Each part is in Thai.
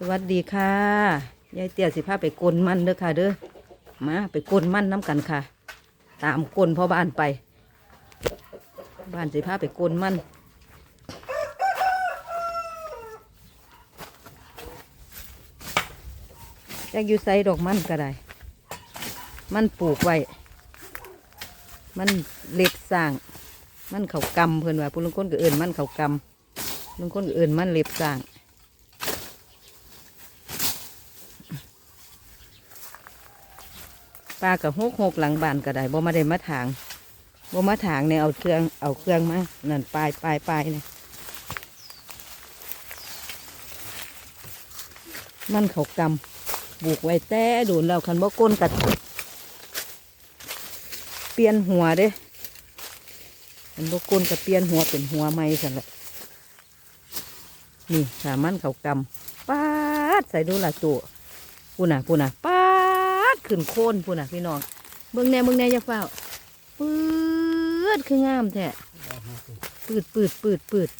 สวัสดีค่ะยายเตี้ยสิพาไปกลนมันเด้อค่ะเด้อมาไปกลนมันน้ำกันค่ะ ตามกลนพ่อบ้านไป บ้านสิพาไปกลนมันอยากอยู่ไซดอกมันก็ได้ มันปลูกไว้ มันเล็กสร้าง มันเขากำเพิ่อนว่าผู้ลางคนก็เอื่นมันเขากำลางคนก็เอื่นมันเล็บสร้าง ปลากับหกหกหลังบานก็ได้บ่มาได้มาถางบ่มาถางเนี่ยเอาเครื่องเอาเครื่องมานั่นปลายปลายปลายเนี่ยมันเขากำบุกไว้แต่ดูนแล้วคันบ่ก้นกัดเปลี่ยนหัวเด้คันบ่ก้นกัเปลี่ยนหัวเป็นหัวไม้สั่นละนี่ถามันเขากำปาดใส่ดูละตัวพูน่ะพูน่ะป ขึ้นโคนพูน่ะพี่น้องเบิ่งแน่เบิ่งแน่อย่าเฝ้าปืดคืองามแท้ปืดปืดปืดปืด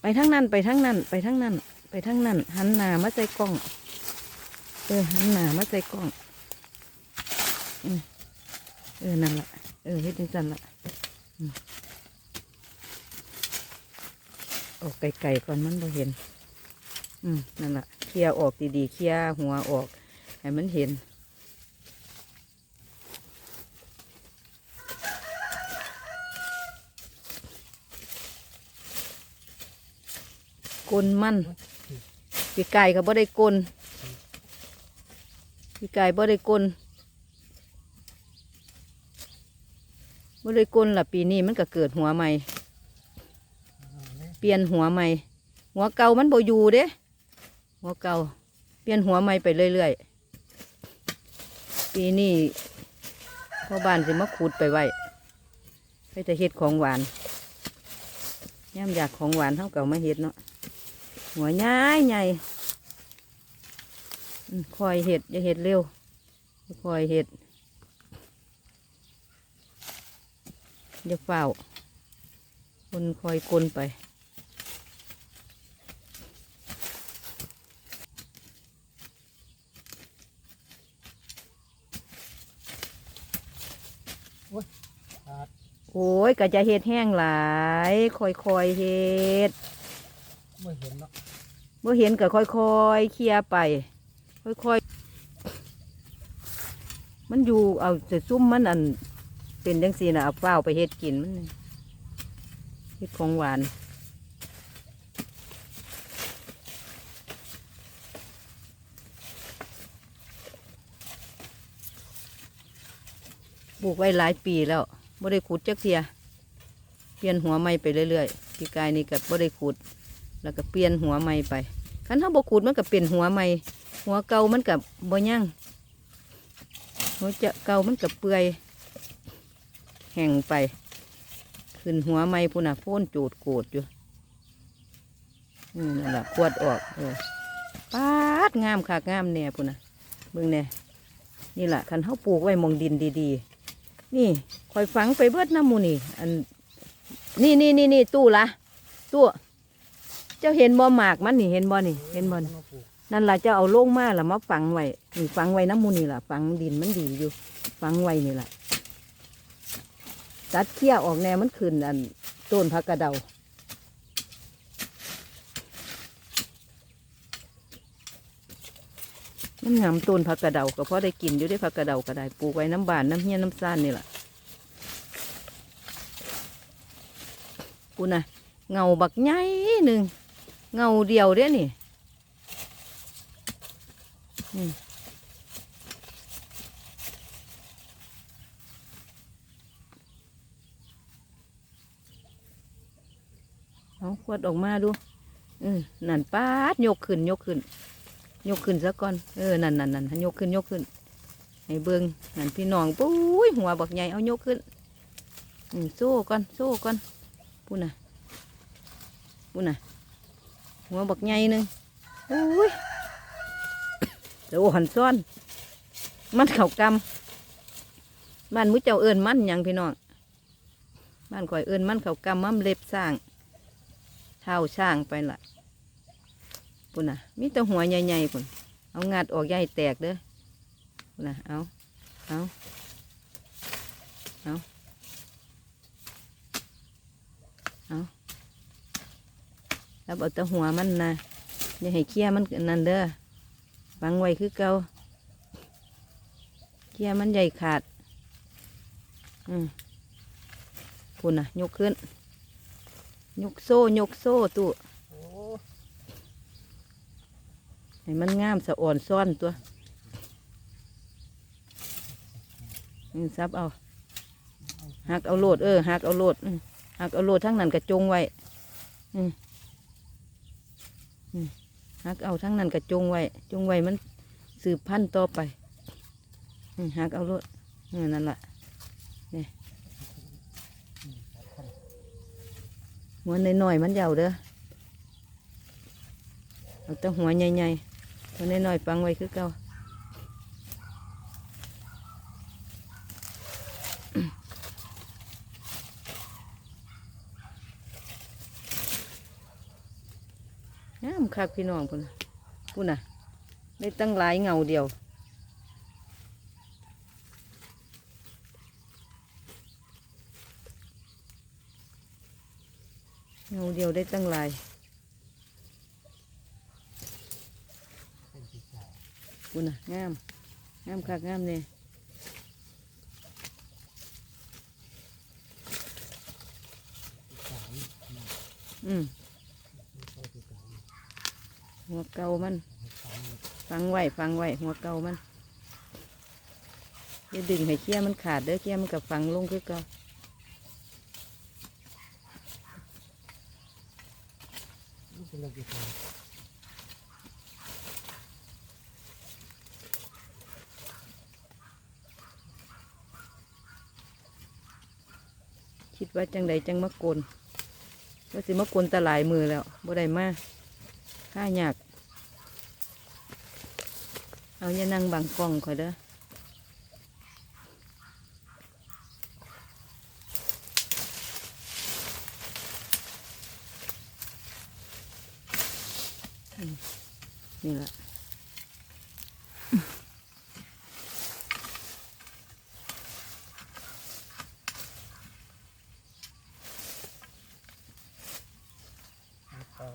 ไปทั้งนั้นไปทั้งนั้น ไปทั้งนั้น ไปทั้งนั้น หันหน้ามาใส่กล้องเออหันหน้ามาใส่กล้องอืมเออนั่นละเออเฮ็ดจังซั่นละออกไกลๆก่อนมันบ่เห็น อืมนั่นละเคลียออกดีๆเคลียหัวออก ให้มันเห็น กลนมันปีไก่ก็บ่ได้กลนปีไก่บ่ได้กลนบ่ได้กลนล่ะปีนี้มันก็เกิดหัวใหม่ เปลี่ยนหัวใหม่ หัวเก่ามันบ่อยู่เด้ หัวเก่าเปลี่ยนหัวใหม่ไปเรื่อยๆ ปีนี้พ่อบ้านสิมาขุดไปไว้ไปจะเฮ็ดของหวานย่ำอยากของหวานเท่าเก่ามาเฮ็ดเนาะ หัวใหญ่ใหญ่อืมคอยเห็ดอย่าเห็ดเร็วคอยเห็ดอย่าเฝ้าคนคอยกลนไปขาดโอ้ยก็จะเห็ดแห้งหลายคอยคอยๆเห็ด ไม่เห็นเนาะเมื่อเห็นก็ค่อยๆเคลียไป ค่อยๆ มันอยู่เอาจะซุ่มมันอัน เป็นจังสีนะเอาเฝ้าไปเฮ็ดกินมันเฮ็ดของหวานปลูกไว้หลายปีแล้วบ่ได้ขุดจักเทีย เปลี่ยนหัวใหม่ไปเรื่อยๆปีกายนี่ก็บ่ได้ขุด แล้วก็เปลี่ยนหัวใหม่ไปคันเฮาบ่ขูดมันก็เปลี่ยนหัวใหม่หัวเก่ามันก็บ่ยั่งหัวจะเก่ามันก็เปื่อยแห้งไป ขึ้นหัวใหม่พุ่นน่ะโพ่นโจดโกดอยู่นี่นั่นล่ะขวดออกเออปาดงามค่ะงามแน่พุ่นน่ะเบิ่งแน่นี่ล่ะคันเฮาปลูกไว้มองดินดีๆ นี่คอยฝังไปเบิดน้ำมูนี่อันนี่นี่นี่นี่ตู้ละตู้ เจ้าเห็นบ่หมากมันนี่เห็นบ่นี่ เห็นบ่นี่นั่นล่ะเจ้าเอาลงมาแล้วมาฝังไว้นี่ฝังไว้น้ำมูนี่ล่ะฝังดินมันดีอยู่ฝังไว้นี่ล่ะตัดเขี้ยออกแนวมันขึ้นอันต้นพักกระเดามันงามต้นพักกระเดาก็เพราะได้กินอยู่ได้พักกระเดาก็ได้ปลูกไว้น้ำบานน้ำเฮี้ยน้ำซ่านนี่แหละปูนะเงาบักใหญ่หนึ่ง เงาเดียวเด้นี่นี่เอาขวดออกมาดูเออนั่นป้าดยกขึ้นยกขึ้น ยกขึ้นซะก่อนเออนั่นนั่นนั่นยกขึ้นยกขึ้นให้เบิงนั่นพี่น้องปุ้ยหัวบักใหญ่เอายกขึ้นอืมโซ่ก่อนโซ่ก่อนพูดน่ะพูดน่ะ หัวบักใหญ่หนึ่งโอ้ยเดี๋ยวหันซ้อน มันเข่ากำบ้านมุ้เจ้าเอิญมันยังพี่น้องบ้านข่อยเอิญมันเข่ากำมันเล็บสร้างเท้าช่างไปละปุ่นน่ะมีแต่หัวใหญ่ๆปุ่นเอางัดออกใหญ่แตกเด้อปุ่นน่ะเอาเอาเอา แล้วเอาแต่หัวมันนะอย่าให้เคี้ยมันนั่นเด้อฟังไว้คือเก่าเคี้ยมันใหญ่ขาด อืมปุ่นน่ะยกขึ้น ยกโซ่ยกโซ่ตู้โอ้ให้มันงามสะอ่อนซ่อนตัวนี่ซับเอาหักเอาโลดเออหักเอาโลดหักเอาโลดทั้งนั้นกระจงไว้ อืม หักเอาทั้งนั้นกระจงไว้จงไว้มันสืบพันธุ์ต่อไปหักเอาโลดนั่นแหละนี่หัวน้อยๆมันยาวเด้อเอาแต่หัวใหญ่ๆตัวน้อยๆฟังไว้คือเก่า คักพี่น้องพุ่นะพุ่นน่ะได้ตั้งหลายเงาเดียว เงาเดียวได้ตั้งหลายเป็นสีขาวพุ่นน่ะงามงามคักงามเนี่ยอืม หัวเก่ามันสีขาวนี่ฟังไว้ฟังไว้หัวเก่ามันอย่าดึงให้เคี้ยมันขาดเด้อเคี้ยมันกับฟังลงคือเก่านี่เป็นเรื่องสีขาวคิดว่าจังใดจังมะกลว่าสิมะกลตะหลายมือแล้วบ่ได้มาข้ายากเอาอย่านั่งบังกล้องข่อยเด้ออืมนี่แหละสีขาว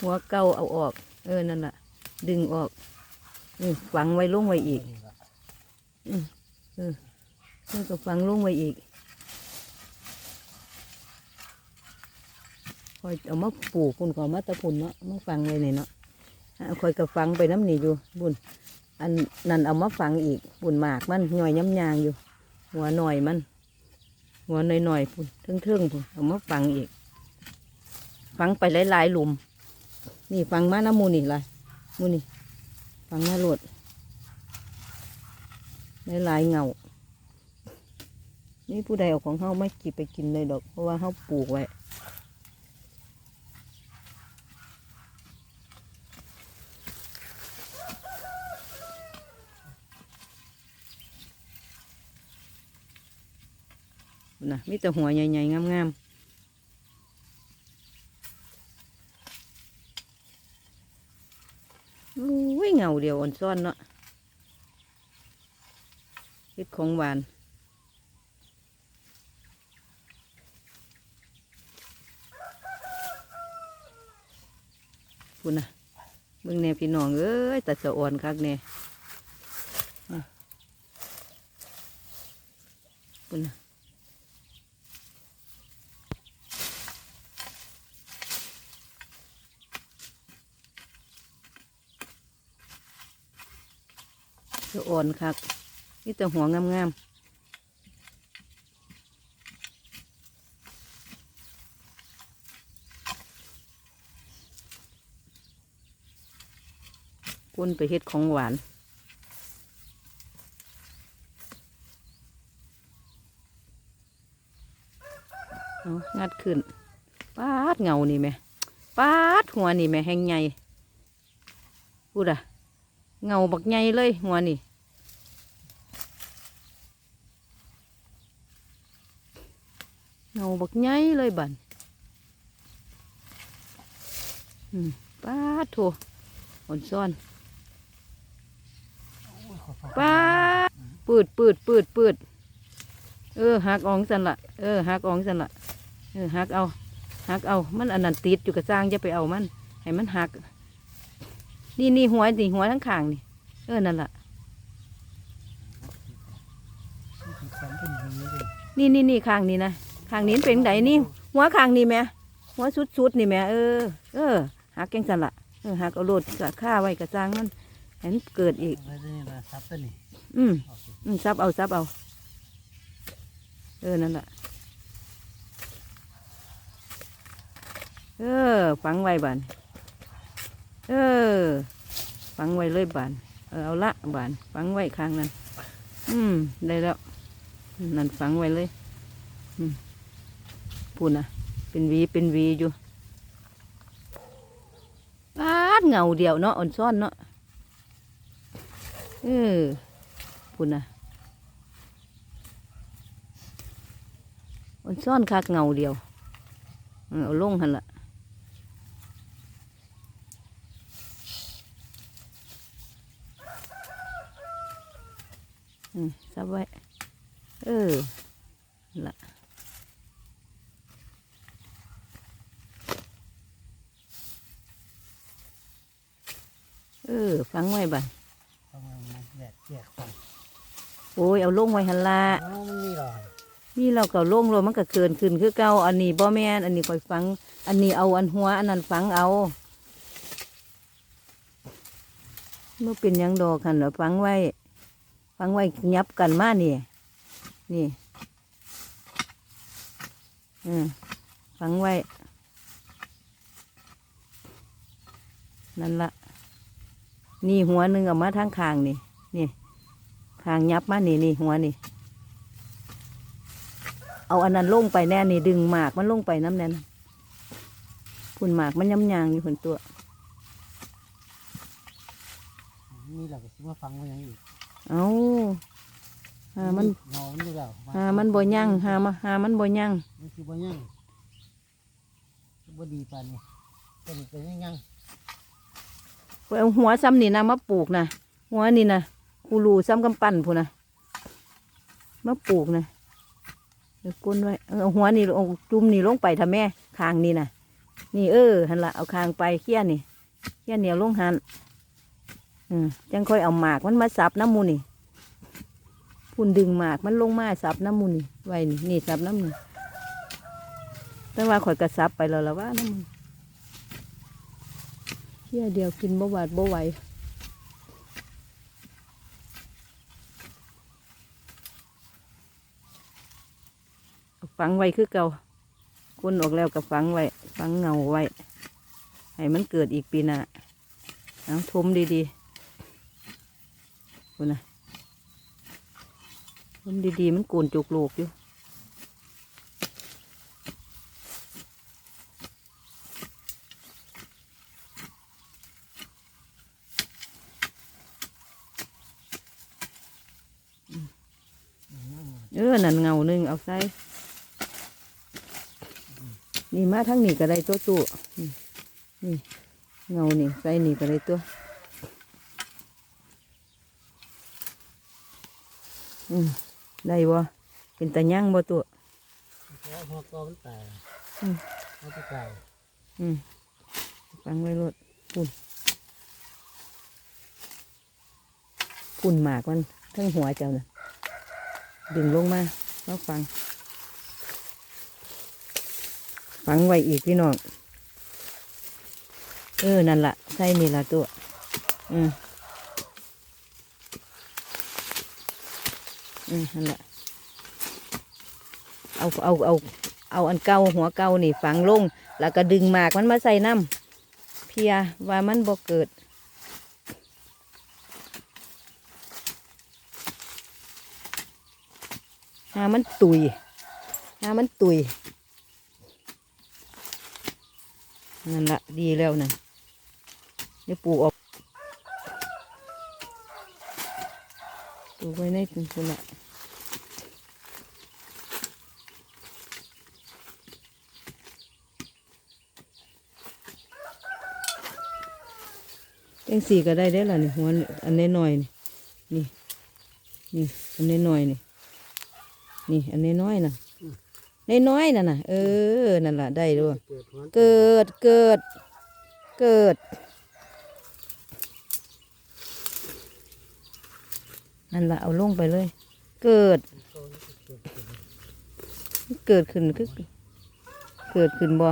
หัวเก่าเอาออก เออ นั่นแหละดึงออก ฝังไว้ลงไว้อีกนี่ละแล้วก็ฝังลงไว้อีกคอยเอามาปลูกคุณก็เอมาตะพุนเนาะมาฝังไว้นี่เนาะคอยก็ฝังไปน้ำนี่อยู่ บุญ อันนั่นเอามาฝังอีก บุญหมากมันหน่อยย้ำยางอยู่ หัวหน่อยมัน หัวหน่อยหน่อยๆพุ่นเทิงๆพุ่นเอามาฝังอีกฝังไปหลายๆหลุม นี่ฝังมาน้ำมูนี่ละมูนี่ ฝังมาโหลดหลายเงา นี่ผู้ใดเอาของเฮาไม่กินไปกินเลยดอก เพราะว่าเฮาปลูกไว้นะมีแต่หัวใหญ่ๆงามๆอุ้ย เงาเดียวอ่อนซ่อนเนาะเฮ็ดของหวานพูดนะเบิ่งแน่พี่น้องเอ้ยตัดสะอ่อนคักแน่นะพูดนะ สะอ่อนคักนี่แต่หัวงามๆปุ้นไปเฮ็ดของหวาน เอางัดขึ้นปาดเงานี่ไหมปาดหัวนี่ไหมแห้งใหญ่พูดอะ เงาบักใหญ่เลยหัวนี่เงาบักใหญ่เลยบันอืมปาดโถอ่อนซ่อนป้าปืดปืดปืดปืดเออหักอองสันละเออหักอองสันละเออหักเอาหักเอา มันอันนั้นติดอยู่กับจ้างจะไปเอามัน ให้มันหัก นี่นี่หัวนี่หัวทั้งข้างนี่ เออนั่นละที่สามเป็นอย่างนี้เลยนี่นี่นี่ข้างนี้นะข้างนี้มันเป็นไดนี่ หัวข้างนี่แหม่หัวสุดสุดๆนี่แหม่เออเออหักแกงสันละเออหักเอาโลดกะฆ่าไว้กระจ้างมันเห็นเกิดอีกเอาไว้ได้มาซับตัวนี้อืมโอเคอืมซับเอาซับเอาเออนั่นแหละเออ ฝังไว้บาน เออฝังไว้เลยบานเออเอาละบานฝังไว้ข้างนั้น อืมได้แล้วนั่นฝังไว้เลย อืมพูดนะเป็นวีเป็นวีอยู่ปาดเงาเดียวเนาะอ่อนซ่อนเนาะเออพูดนะมันซ่อนคักเงาเดียวเออเอาลงหันละ ซับไว้ เออนั่นละเออ ฟังไว้บ่าเอามามาแยกแยกฟังโอ้ย เอาลงไว้หันละอ๋อมันมีหรอยนี่เราก็ลงรวมันก็เกินขึ้นคือเก่าอันนี้บ่แม่นอันนี้คอยฟัง อันนี้เอาอันหัว อันนั้นฟังเอาเมื่อเป็นหยังดอกคันเหรอฟังไว้ ฟังไว้ยับกันมานี่ นี่อืมฟังไว้ นั่นละนี่หัวหนึ่งเอามาทางคางนี่ นี่คางยับมานี่นี่หัวนี่ เอาอันนั้นลงไปแน่นี่ดึงหมากมันลงไปน้ำแน่นพุ่นหมากมันย้ำยางอยู่คนตัวมีหลักสิมาฟังไว้อยังอีก เอาหามันเงามันอยู่แล้วหามันบ่ยั่งหามาหามันบ่ยั่งมันคือบ่ยั่งบ่ดีปานนี้เป็นเป็นยังยังไปเอาหัวซ้ำนี่นะมาปลูกนะหัวนี่นะคูรูซ้ำกำปั้นพูนนะมาปลูกนะเดี๋ยวก้นไว้เออเอาหัวนี่เอาจุ่มนี่ลงไปทำแม่คางนี่นะนี่เออหันละเอาคางไปเขี้ยนี่เขี้ยเหนียวลงหัน อืมจังค่อยเอาหมากมันมาสับน้ำมูนี่พุ่นดึงหมากมันลงมาสับน้ำมูนี่ไว้นี่นี่สับน้ำนี่แต่ว่าข่อยกระสับไปแล้วละว่าน้ำมูเขี้ยเดียวกินบ่หวาดบ่ไหวฝังไว้คือเก่าคนออกแล้วก็ฝังไว้ฝังเงาไว้ให้มันเกิดอีกปีหน้าเอาทมดีๆ คุณนะทมดีๆ มันโกนจุกโลกอยู่เออนั่นเงาหนึ่งเอาใส่นี่มาทั้งนี่ก็ได้ตัวตู้นี่นี่เงานี่ใส่นี่ก็ได้ตัว อืมได้บ่เป็นตะย่างบ่ตัวเพราะหัวกอมันตายอืมเอาไปไก่อืมฟังไว้รถปุ่นปุ่นหมากมันทั้งหัวเจ้าน่ะดึงลงมาแล้วฟัง ฟังไว้อีกพี่น้อง เออ นั่นละใช่นี่ละตัว อืม อืมนั่นละเอาเอาเอาเอาอันเก่าหัวเก่านี่ฝังลง แล้วก็ดึงหมากมันมาใส่น้ำเพียว่ามันบ่เกิดหามันตุยหามันตุยนั่นละดีแล้วนั่นเดี๋ยวปลูกออกปลูกไว้ในถุงคุณละ จังงสีก็ได้ได้ล่ะนี่หัวนี่อันน้อยนี่นี่นี่อันน้อยนี่นี่อันน้อยน่ะน้อยน่ะน่ะเออนั่นล่ะได้ด้วยเกิดเกิดเกิดนั่นละเอาลงไปเลย เกิด เกิดขึ้นคือเกิดขึ้นบ่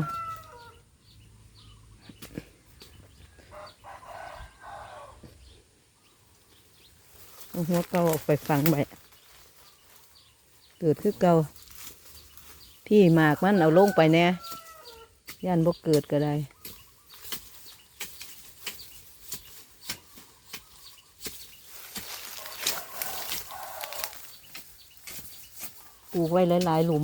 เอา หัวเก่าออกไปฝังไปเกิดคือเก่าพี่หมากมันเอาลงไปแน่ย่านบกเกิดก็ได้ปลูกไว้หลายๆหลุม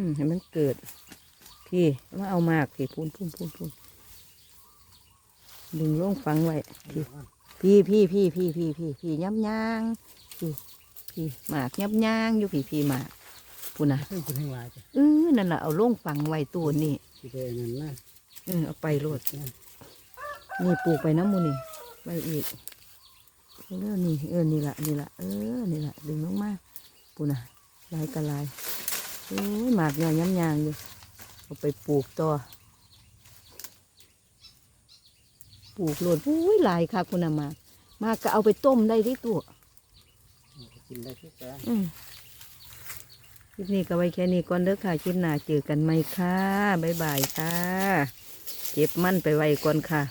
อืมให้มันเกิด พี่มาเอามากพี่พูนพูนพูนพูนดึงลงฟังไว้พี่พี่พี่พี่พี่พี่พี่พี่ยับยางพี่พี่หมากยับยางอยู่พี่พี่หมากพูนะขึ้นคุณให้วายจ้ะเออนั่นแหละเอาลงฟังไว้ตัวนี่ที่ไปนั่นนะเออเอาไปโลดนี่ปลูกไปน้ำมูนี่ไปอีกเรื่องนี่เออนี่ละนี่ละเออนี่ละดึงลงมาพูนะลายกระลายเออ หมากยอย้ำยางอยู่เอาไปปลูกต่อปลูกโลดอุ้ยหลายค่ะคุณน่ะหมากหมากก็เอาไปต้มได้ที่ตัวกินได้ที่แกอืมคลิปนี้ก็ไว้แค่นี้ก่อนเด้อค่ะคลิปหน้าเจอกันไหมค่ะบ๊ายบายค่ะ เก็บมันไปไว้ก่อนค่ะ